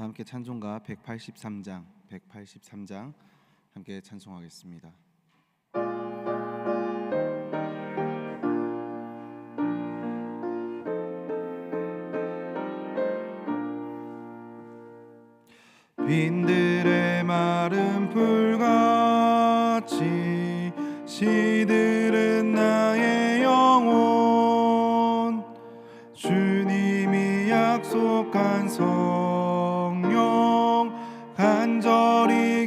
다 함께 찬송가 183장 183장 함께 찬송하겠습니다. 간절히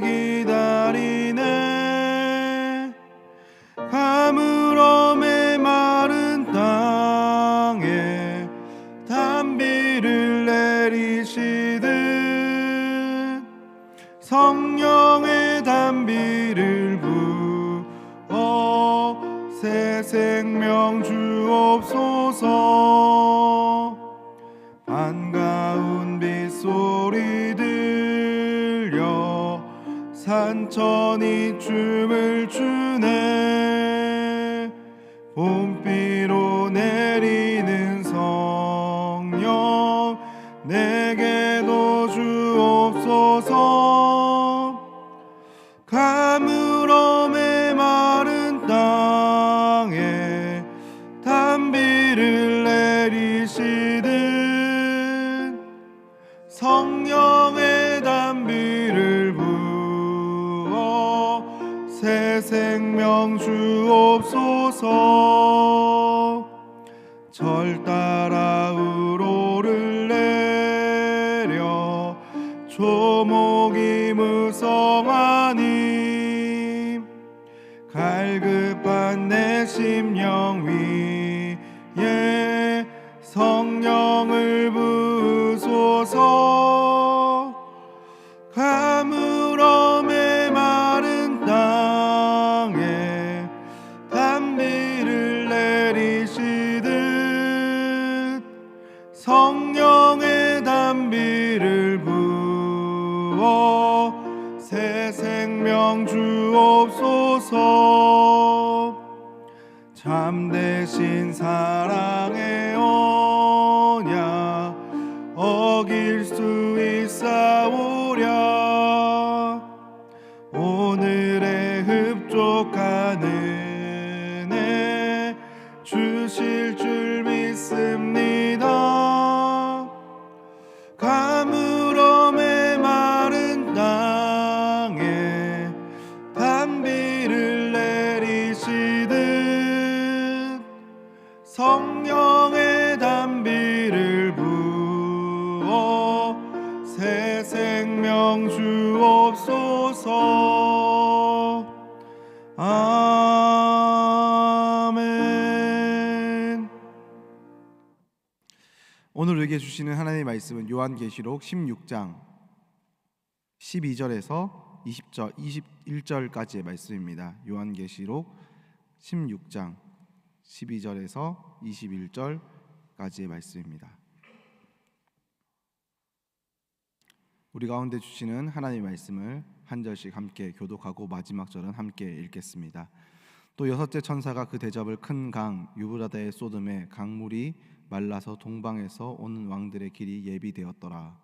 산천이 춤을 추 주 주옵소서 아멘 오늘 우리에게 주시는 하나님의 말씀은 요한계시록 16장 12절에서 20절 21절까지의 말씀입니다. 요한계시록 16장 12절에서 21절까지의 말씀입니다. 우리 가운데 주시는 하나님의 말씀을 한 절씩 함께 교독하고 마지막 절은 함께 읽겠습니다. 또 여섯째 천사가 그 대접을 큰 강 유브라다에 쏟음에 강물이 말라서 동방에서 오는 왕들의 길이 예비되었더라.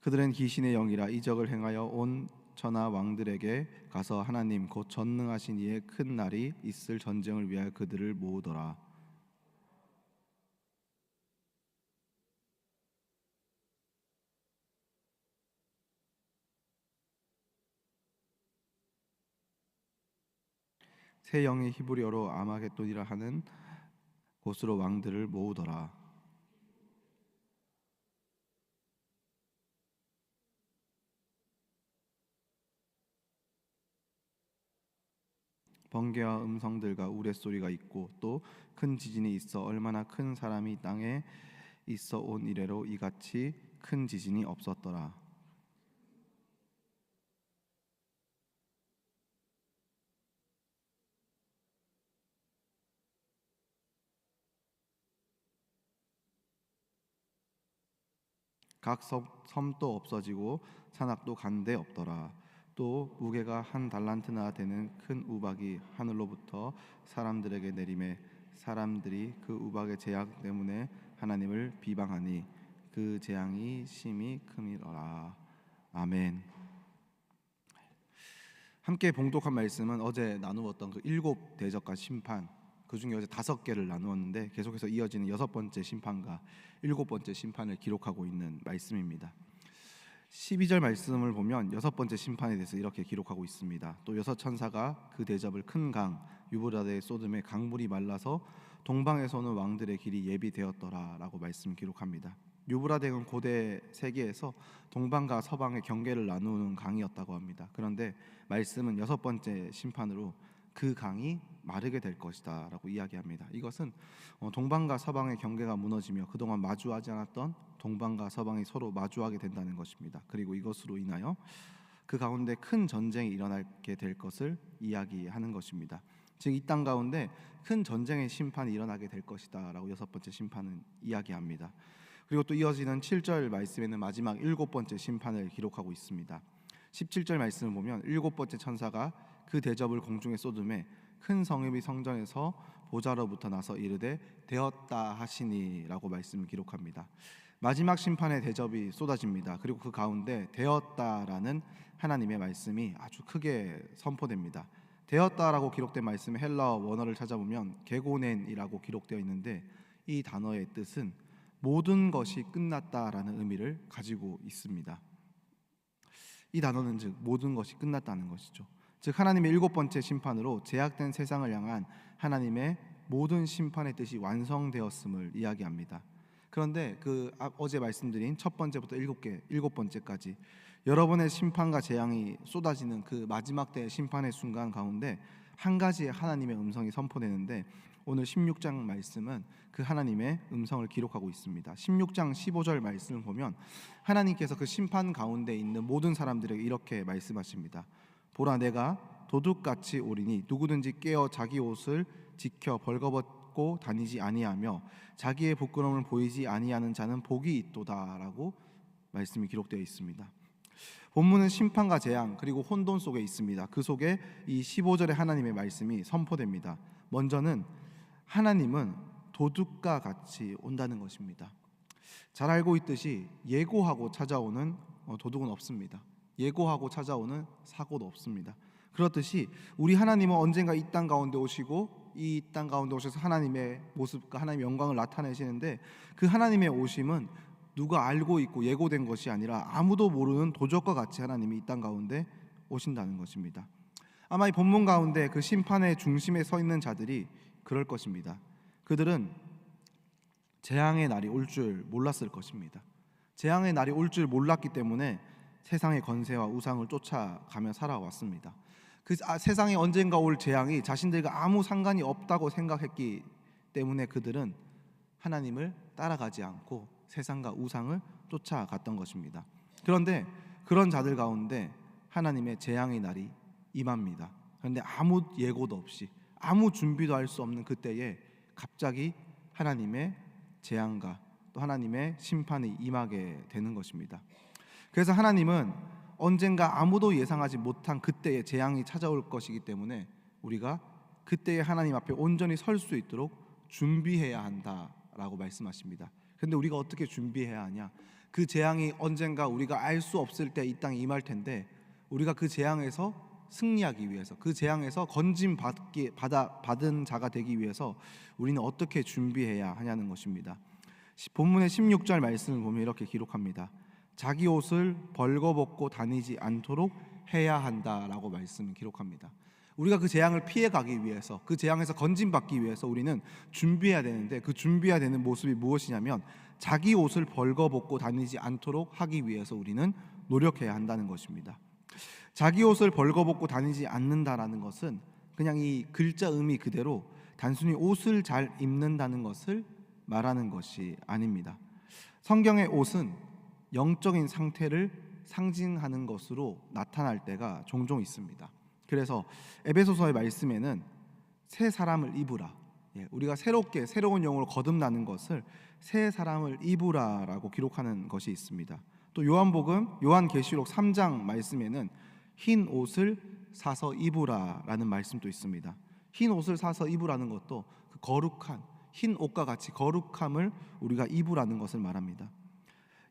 그들은 귀신의 영이라 이적을 행하여 온 천하 왕들에게 가서 하나님 곧 전능하신 이의 큰 날이 있을 전쟁을 위하여 그들을 모으더라. 새 영이 히브리어로 아마겟돈이라 하는 곳으로 왕들을 모으더라. 번개와 음성들과 우레소리가 있고 또 큰 지진이 있어 얼마나 큰 사람이 땅에 있어 온 이래로 이같이 큰 지진이 없었더라. 각 섬- 섬도 없어지고 산악도 간데 없더라. 또 무게가 한 달란트나 되는 큰 우박이 하늘로부터 사람들에게 내림에 사람들이 그 우박의 재앙 때문에 하나님을 비방하니 그 재앙이 심히 크미러라 아멘. 함께 봉독한 말씀은 어제 나누었던 그 일곱 대적과 심판 그 중에 어제 다섯 개를 나누었는데 계속해서 이어지는 여섯 번째 심판과 일곱 번째 심판을 기록하고 있는 말씀입니다. 12절 말씀을 보면 여섯 번째 심판에 대해서 이렇게 기록하고 있습니다. 또 여섯 천사가 그 대접을 큰 강 유브라데의 쏟음에 강물이 말라서 동방에서 오는 왕들의 길이 예비되었더라라고 말씀 기록합니다. 유브라데는 고대 세계에서 동방과 서방의 경계를 나누는 강이었다고 합니다. 그런데 말씀은 여섯 번째 심판으로 그 강이 마르게 될 것이다라고 이야기합니다. 이것은 어, 동방과 서방의 경계가 무너지며 그동안 마주하지 않았던 동방과 서방이 서로 마주하게 된다는 것입니다. 그리고 이것으로 인하여 그 가운데 큰 전쟁이 일어나게 될 것을 이야기하는 것입니다. 즉 이 땅 가운데 큰 전쟁의 심판이 일어나게 될 것이다라고 여섯 번째 심판은 이야기합니다. 그리고 또 이어지는 7절 말씀에는 마지막 일곱 번째 심판을 기록하고 있습니다. 17절 말씀을 보면 일곱 번째 천사가 그 대접을 공중에 쏟음에 큰 성읍이 성전에서 보좌로부터 나서 이르되 되었다 하시니라고 말씀을 기록합니다. 마지막 심판의 대접이 쏟아집니다. 그리고 그 가운데 되었다라는 하나님의 말씀이 아주 크게 선포됩니다. 되었다라고 기록된 말씀의 헬라어 원어를 찾아보면 게고넨이라고 기록되어 있는데 이 단어의 뜻은 모든 것이 끝났다라는 의미를 가지고 있습니다. 이 단어는 즉 모든 것이 끝났다는 것이죠. 즉 하나님의 일곱 번째 심판으로 제약된 세상을 향한 하나님의 모든 심판의 뜻이 완성되었음을 이야기합니다. 그런데 그 아- 어제 말씀드린 첫 번째부터 일곱 개, 일곱 번째까지 여러 번의 심판과 재앙이 쏟아지는 그 마지막 때의 심판의 순간 가운데 한 가지의 하나님의 음성이 선포되는데 오늘 16장 말씀은 그 하나님의 음성을 기록하고 있습니다. 16장 15절 말씀을 보면 하나님께서 그 심판 가운데 있는 모든 사람들에게 이렇게 말씀하십니다. 보라 내가 도둑같이 오리니 누구든지 깨어 자기 옷을 지켜 벌거벗고 다니지 아니하며 자기의 부끄러움을 보이지 아니하는 자는 복이 있도다라고 말씀이 기록되어 있습니다. 본문은 심판과 재앙 그리고 혼돈 속에 있습니다. 그 속에 이 15절의 하나님의 말씀이 선포됩니다. 먼저는 하나님은 도둑과 같이 온다는 것입니다. 잘 알고 있듯이 예고하고 찾아오는 어, 도둑은 없습니다. 예고하고 찾아오는 사고도 없습니다. 그렇듯이 우리 하나님은 언젠가 이 땅 가운데 오시고 이 땅 가운데 오셔서 하나님의 모습과 하나님의 영광을 나타내시는데 그 하나님의 오심은 누가 알고 있고 예고된 것이 아니라 아무도 모르는 도적과 같이 하나님이 이 땅 가운데 오신다는 것입니다. 아마 이 본문 가운데 그 심판의 중심에 서 있는 자들이 그럴 것입니다. 그들은 재앙의 날이 올 줄 몰랐을 것입니다. 재앙의 날이 올 줄 몰랐기 때문에 세상의 건세와 우상을 쫓아가며 살아왔습니다. 그 아, 세상에 언젠가 올 재앙이 자신들과 아무 상관이 없다고 생각했기 때문에 그들은 하나님을 따라가지 않고 세상과 우상을 쫓아갔던 것입니다. 그런데 그런 자들 가운데 하나님의 재앙의 날이 임합니다. 그런데 아무 예고도 없이 아무 준비도 할 수 없는 그때에 갑자기 하나님의 재앙과 또 하나님의 심판이 임하게 되는 것입니다. 그래서 하나님은 언젠가 아무도 예상하지 못한 그때의 재앙이 찾아올 것이기 때문에 우리가 그때의 하나님 앞에 온전히 설 수 있도록 준비해야 한다라고 말씀하십니다. 근데 우리가 어떻게 준비해야 하냐? 그 재앙이 언젠가 우리가 알 수 없을 때 이 땅에 임할 텐데 우리가 그 재앙에서 승리하기 위해서 그 재앙에서 건짐 받기 받아 받은 자가 되기 위해서 우리는 어떻게 준비해야 하냐는 것입니다. 시- 본문의 16절 말씀을 보면 이렇게 기록합니다. 자기 옷을 벌거벗고 다니지 않도록 해야 한다라고 말씀을 기록합니다. 우리가 그 재앙을 피해 가기 위해서 그 재앙에서 건진 받기 위해서 우리는 준비해야 되는데 그 준비해야 되는 모습이 무엇이냐면 자기 옷을 벌거벗고 다니지 않도록 하기 위해서 우리는 노력해야 한다는 것입니다. 자기 옷을 벌거벗고 다니지 않는다라는 것은 그냥 이 글자 의미 그대로 단순히 옷을 잘 입는다는 것을 말하는 것이 아닙니다. 성경의 옷은 영적인 상태를 상징하는 것으로 나타날 때가 종종 있습니다. 그래서 에베소서의 말씀에는 새 사람을 입으라. 예, 우리가 새롭게 새로운 영으로 거듭나는 것을 새 사람을 입으라라고 기록하는 것이 있습니다. 또 요한복음 요한계시록 3장 말씀에는 흰 옷을 사서 입으라라는 말씀도 있습니다. 흰 옷을 사서 입으라는 것도 그 거룩한 흰 옷과 같이 거룩함을 우리가 입으라는 것을 말합니다.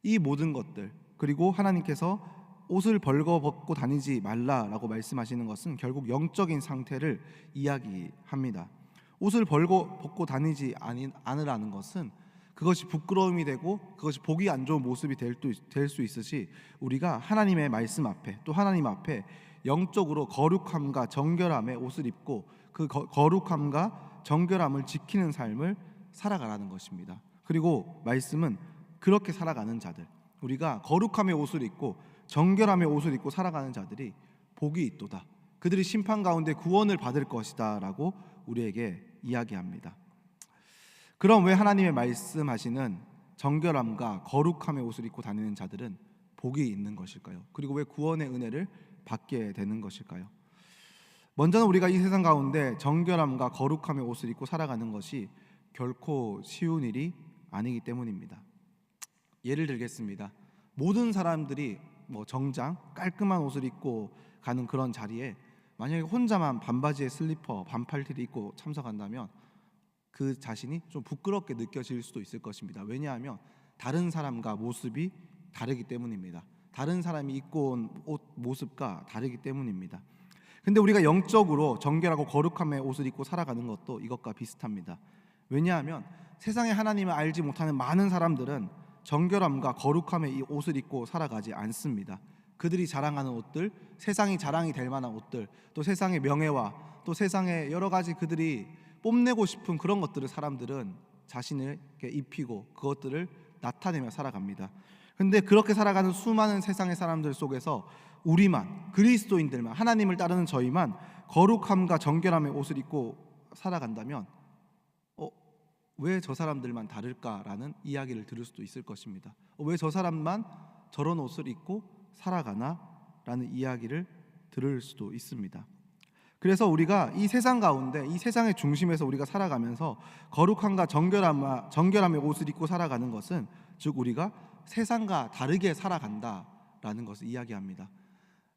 이 모든 것들 그리고 하나님께서 옷을 벌거벗고 다니지 말라라고 말씀하시는 것은 결국 영적인 상태를 이야기합니다. 옷을 벌고 벗고 다니지 않으라는 것은 그것이 부끄러움이 되고 그것이 보기 안 좋은 모습이 될 수 있으시 우리가 하나님의 말씀 앞에 또 하나님 앞에 영적으로 거룩함과 정결함의 옷을 입고 그 거, 거룩함과 정결함을 지키는 삶을 살아가라는 것입니다. 그리고 말씀은 그렇게 살아가는 자들 우리가 거룩함의 옷을 입고 정결함의 옷을 입고 살아가는 자들이 복이 있도다. 그들이 심판 가운데 구원을 받을 것이다라고 우리에게 이야기합니다. 그럼 왜 하나님의 말씀하시는 정결함과 거룩함의 옷을 입고 다니는 자들은 복이 있는 것일까요? 그리고 왜 구원의 은혜를 받게 되는 것일까요? 먼저는 우리가 이 세상 가운데 정결함과 거룩함의 옷을 입고 살아가는 것이 결코 쉬운 일이 아니기 때문입니다. 예를 들겠습니다. 모든 사람들이 뭐 정장 깔끔한 옷을 입고 가는 그런 자리에 만약에 혼자만 반바지에 슬리퍼 반팔티를 입고 참석한다면 그 자신이 좀 부끄럽게 느껴질 수도 있을 것입니다. 왜냐하면 다른 사람과 모습이 다르기 때문입니다. 다른 사람이 입고 온 옷 모습과 다르기 때문입니다. 근데 우리가 영적으로 정결하고 거룩함의 옷을 입고 살아가는 것도 이것과 비슷합니다. 왜냐하면 세상에 하나님을 알지 못하는 많은 사람들은 정결함과 거룩함의 이 옷을 입고 살아가지 않습니다. 그들이 자랑하는 옷들, 세상이 자랑이 될 만한 옷들, 또 세상의 명예와 또 세상의 여러 가지 그들이 뽐내고 싶은 그런 것들을 사람들은 자신을 입히고 그것들을 나타내며 살아갑니다. 근데 그렇게 살아가는 수많은 세상의 사람들 속에서 우리만 그리스도인들만 하나님을 따르는 저희만 거룩함과 정결함의 옷을 입고 살아간다면 어, 왜 저 사람들만 다를까라는 이야기를 들을 수도 있을 것입니다. 어, 왜저 사람만 저런 옷을 입고 살아가나라는 이야기를 들을 수도 있습니다. 그래서 우리가 이 세상 가운데 이 세상의 중심에서 우리가 살아가면서 거룩함과 정결함 정결함의 옷을 입고 살아가는 것은 즉 우리가 세상과 다르게 살아간다라는 것을 이야기합니다.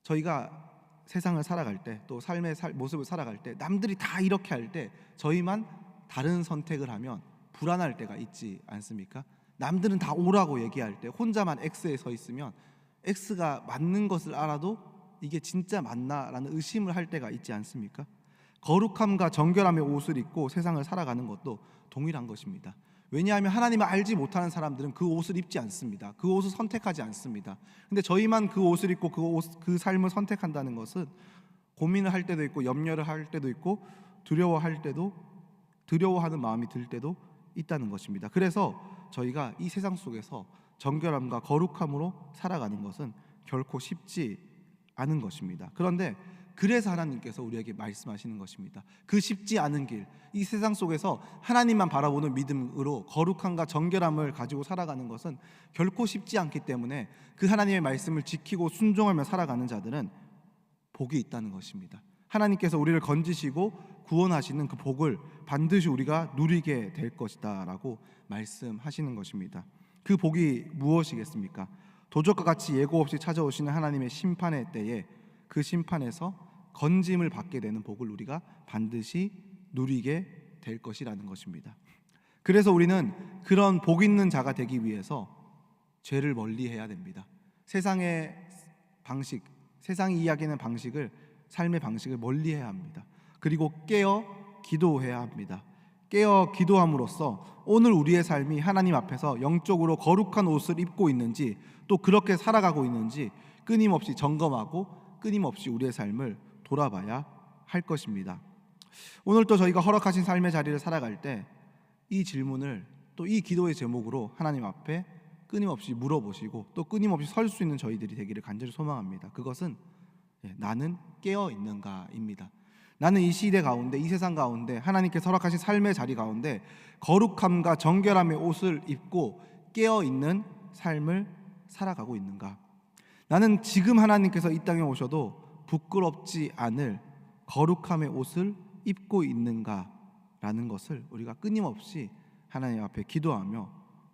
저희가 세상을 살아갈 때 또 삶의 살, 모습을 살아갈 때 남들이 다 이렇게 할 때 저희만 다른 선택을 하면 불안할 때가 있지 않습니까? 남들은 다 오라고 얘기할 때 혼자만 X에 서 있으면 X가 맞는 것을 알아도 이게 진짜 맞나라는 의심을 할 때가 있지 않습니까? 거룩함과 정결함의 옷을 입고 세상을 살아가는 것도 동일한 것입니다. 왜냐하면 하나님을 알지 못하는 사람들은 그 옷을 입지 않습니다. 그 옷을 선택하지 않습니다. 근데 저희만 그 옷을 입고 그, 옷, 그 삶을 선택한다는 것은 고민을 할 때도 있고 염려를 할 때도 있고 두려워할 때도 두려워하는 마음이 들 때도 있다는 것입니다. 그래서 저희가 이 세상 속에서 정결함과 거룩함으로 살아가는 것은 결코 쉽지 않은 것입니다. 그런데 그래서 하나님께서 우리에게 말씀하시는 것입니다. 그 쉽지 않은 길, 이 세상 속에서 하나님만 바라보는 믿음으로 거룩함과 정결함을 가지고 살아가는 것은 결코 쉽지 않기 때문에 그 하나님의 말씀을 지키고 순종하며 살아가는 자들은 복이 있다는 것입니다. 하나님께서 우리를 건지시고 구원하시는 그 복을 반드시 우리가 누리게 될 것이다라고 말씀하시는 것입니다. 그 복이 무엇이겠습니까? 도적과 같이 예고 없이 찾아오시는 하나님의 심판의 때에 그 심판에서 건짐을 받게 되는 복을 우리가 반드시 누리게 될 것이라는 것입니다. 그래서 우리는 그런 복 있는 자가 되기 위해서 죄를 멀리 해야 됩니다. 세상의 방식, 세상이 이야기하는 방식을 삶의 방식을 멀리 해야 합니다. 그리고 깨어 기도해야 합니다. 깨어 기도함으로써 오늘 우리의 삶이 하나님 앞에서 영적으로 거룩한 옷을 입고 있는지 또 그렇게 살아가고 있는지 끊임없이 점검하고 끊임없이 우리의 삶을 돌아봐야 할 것입니다. 오늘 또 저희가 허락하신 삶의 자리를 살아갈 때 이 질문을 또 이 기도의 제목으로 하나님 앞에 끊임없이 물어보시고 또 끊임없이 설 수 있는 저희들이 되기를 간절히 소망합니다. 그것은 예, 나는 깨어 있는가입니다. 나는 이 시대 가운데 이 세상 가운데 하나님께서 허락하신 삶의 자리 가운데 거룩함과 정결함의 옷을 입고 깨어 있는 삶을 살아가고 있는가? 나는 지금 하나님께서 이 땅에 오셔도 부끄럽지 않을 거룩함의 옷을 입고 있는가라는 것을 우리가 끊임없이 하나님 앞에 기도하며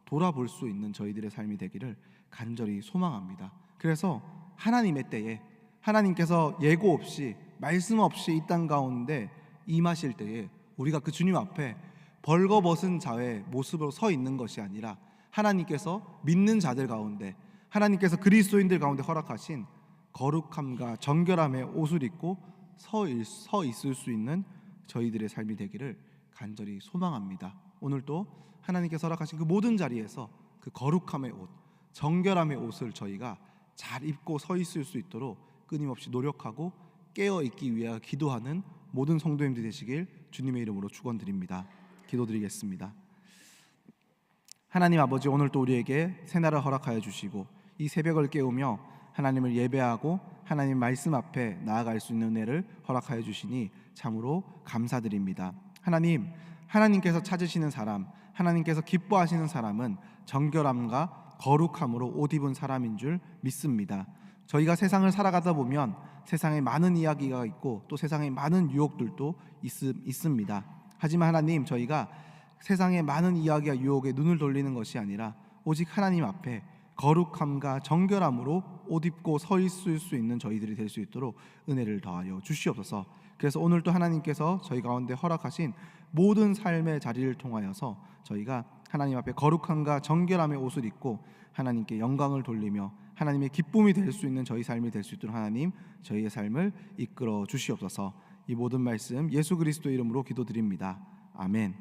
돌아볼 수 있는 저희들의 삶이 되기를 간절히 소망합니다. 그래서 하나님의 때에 하나님께서 예고 없이 말씀 없이 이 땅 가운데 임하실 때에 우리가 그 주님 앞에 벌거벗은 자의 모습으로 서 있는 것이 아니라 하나님께서 믿는 자들 가운데 하나님께서 그리스도인들 가운데 허락하신 거룩함과 정결함의 옷을 입고 서, 있, 서 있을 수 있는 저희들의 삶이 되기를 간절히 소망합니다. 오늘도 하나님께서 허락하신 그 모든 자리에서 그 거룩함의 옷, 정결함의 옷을 저희가 잘 입고 서 있을 수 있도록 끊임없이 노력하고 깨어 있기 위해 기도하는 모든 성도님들 되시길 주님의 이름으로 축원드립니다. 기도드리겠습니다. 하나님 아버지 오늘 또 우리에게 새날을 허락하여 주시고 이 새벽을 깨우며 하나님을 예배하고 하나님 말씀 앞에 나아갈 수 있는 은혜를 허락하여 주시니 참으로 감사드립니다. 하나님 하나님께서 찾으시는 사람 하나님께서 기뻐하시는 사람은 정결함과 거룩함으로 옷 입은 사람인 줄 믿습니다. 저희가 세상을 살아가다 보면 세상에 많은 이야기가 있고 또 세상에 많은 유혹들도 있, 있습니다. 하지만 하나님 저희가 세상의 많은 이야기와 유혹에 눈을 돌리는 것이 아니라 오직 하나님 앞에 거룩함과 정결함으로 옷 입고 서 있을 수 있는 저희들이 될 수 있도록 은혜를 더하여 주시옵소서. 그래서 오늘도 하나님께서 저희 가운데 허락하신 모든 삶의 자리를 통하여서 저희가 하나님 앞에 거룩함과 정결함의 옷을 입고 하나님께 영광을 돌리며 하나님의 기쁨이 될 수 있는 저희 삶이 될 수 있도록 하나님 저희의 삶을 이끌어 주시옵소서. 이 모든 말씀 예수 그리스도 이름으로 기도드립니다. 아멘.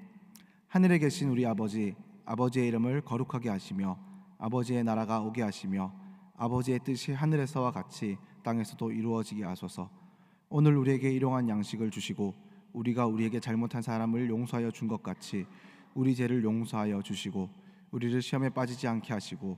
하늘에 계신 우리 아버지 아버지의 이름을 거룩하게 하시며 아버지의 나라가 오게 하시며 아버지의 뜻이 하늘에서와 같이 땅에서도 이루어지게 하소서. 오늘 우리에게 일용할 양식을 주시고 우리가 우리에게 잘못한 사람을 용서하여 준 것 같이 우리 죄를 용서하여 주시고 우리를 시험에 빠지지 않게 하시고